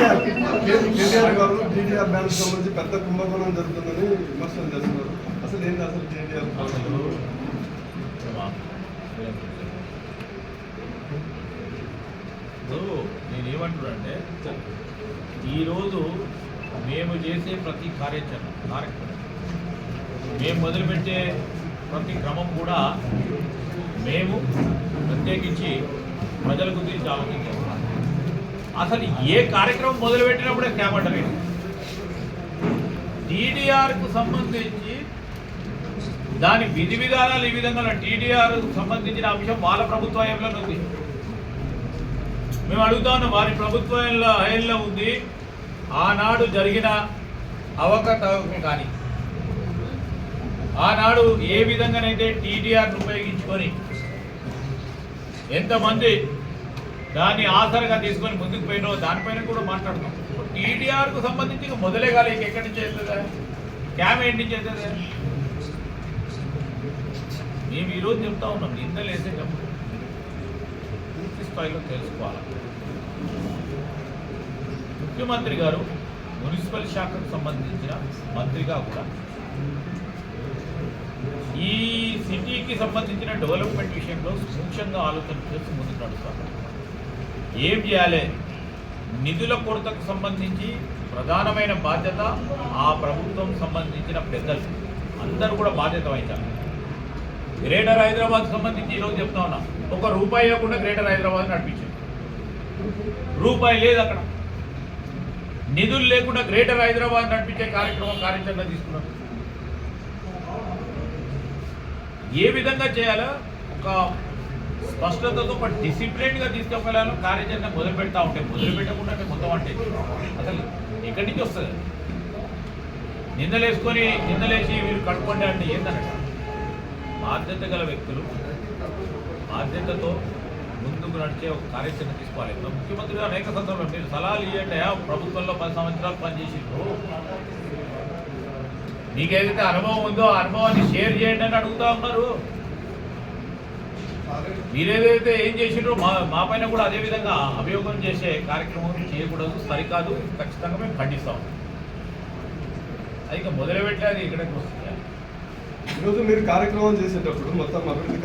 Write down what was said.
కేటీఆర్ కేటీఆర్ గారు TDR bank సంబంధించి పెద్ద కుంభకోణం జరుగుతుందని విమర్శలు చేస్తున్నారు. అసలు ఏంటి అసలు కేటీఆర్ నేనేమంటున్నానంటే నేను ఈరోజు మేము చేసే ప్రతి కార్యాచరణ కార్యక్రమం మేము మొదలుపెట్టే ప్రతి క్రమం కూడా మేము ప్రత్యేకించి ప్రజల గురించి ఆలోచించాం అసలు ఏ కార్యక్రమం మొదలుపెట్టినప్పుడే స్కామ్ అంటారు టీడీఆర్కు సంబంధించి దాని విధి విధానాలు ఈ విధంగా టీడీఆర్ సంబంధించిన అంశం వాళ్ళ ప్రభుత్వ హయాంలో ఉంది. మేము అడుగుతాను వారి ప్రభుత్వంలో హయంలో ఉంది. ఆనాడు జరిగిన అవకతవకం కానీ ఆనాడు ఏ విధంగానైతే టీడీఆర్ను ఉపయోగించుకొని ఎంతమంది దాన్ని ఆసరగా తీసుకొని ముందుకు పోయినో దానిపైన కూడా మాట్లాడుతాం టీడీఆర్కు సంబంధించి ఇక మొదలే కాలే ఇంక ఎక్కడి నుంచి అవుతుందా క్యామ్ ఏంటి నుంచి అవుతుందా మేము ఈరోజు చెప్తా ఉన్నాం నిందలు వేసేటప్పుడు పూర్తి స్థాయిలో తెలుసుకోవాలి. ముఖ్యమంత్రి గారు మున్సిపల్ శాఖకు సంబంధించిన మంత్రిగా కూడా ఈ సిటీకి సంబంధించిన డెవలప్మెంట్ విషయంలో సూక్ష్మంగా ఆలోచన చేసి ముందుకు నడుస్తాం ఏం చేయాలి? నిధుల కొరతకు సంబంధించి ప్రధానమైన బాధ్యత ఆ ప్రభుత్వం సంబంధించిన పెద్దలు. అందరూ కూడా బాధ్యత వహించాలి. గ్రేటర్ హైదరాబాద్ సంబంధించి ఈరోజు చెప్తా ఉన్నా. ఒక రూపాయి ఇవ్వకుండా గ్రేటర్ హైదరాబాద్ నడిపించారు. రూపాయి లేదు అక్కడ. నిధులు లేకుండా గ్రేటర్ హైదరాబాద్ నడిపించే కార్యక్రమం కార్యాచరణ తీసుకున్నాం ఏ విధంగా చేయాలో? ఒక స్పష్టతతో ఒక డిసిప్లిన్గా తీసుకెళ్ళాలో కార్యాచరణ మొదలు పెడతా ఉంటే మొదలు పెట్టకుండా మొత్తం అంటే అసలు ఎక్కడి నుంచి వస్తుంది? నిందలేసుకొని నిందలేసి మీరు కట్టుకోండి అంటే ఏంటంట బాధ్యత గల వ్యక్తులు బాధ్యతతో ముందుకు నడిచే ఒక కార్యాచరణ తీసుకోవాలి. ఇప్పుడు ముఖ్యమంత్రి అనేక సందర్భంలో మీరు సలహాలు ఇవ్వండి ప్రభుత్వంలో పది సంవత్సరాలు పనిచేసిండ్రు మీకు ఏదైతే అనుభవం ఉందో ఆ అనుభవాన్ని షేర్ చేయండి అని అడుగుతా ఉన్నారు. మీరేదైతే ఏం చేసిండ్రో మా మా పైన కూడా అదే విధంగా అభియోగం చేసే కార్యక్రమం చేయకూడదు సరికాదు. ఖచ్చితంగా మేము ఖండిస్తాం. అది ఇక మొదలుపెట్టి అది ఇక్కడికి వస్తుంది ఈరోజు మీరు కార్యక్రమం చేసేటప్పుడు మొత్తం అభివృద్ధి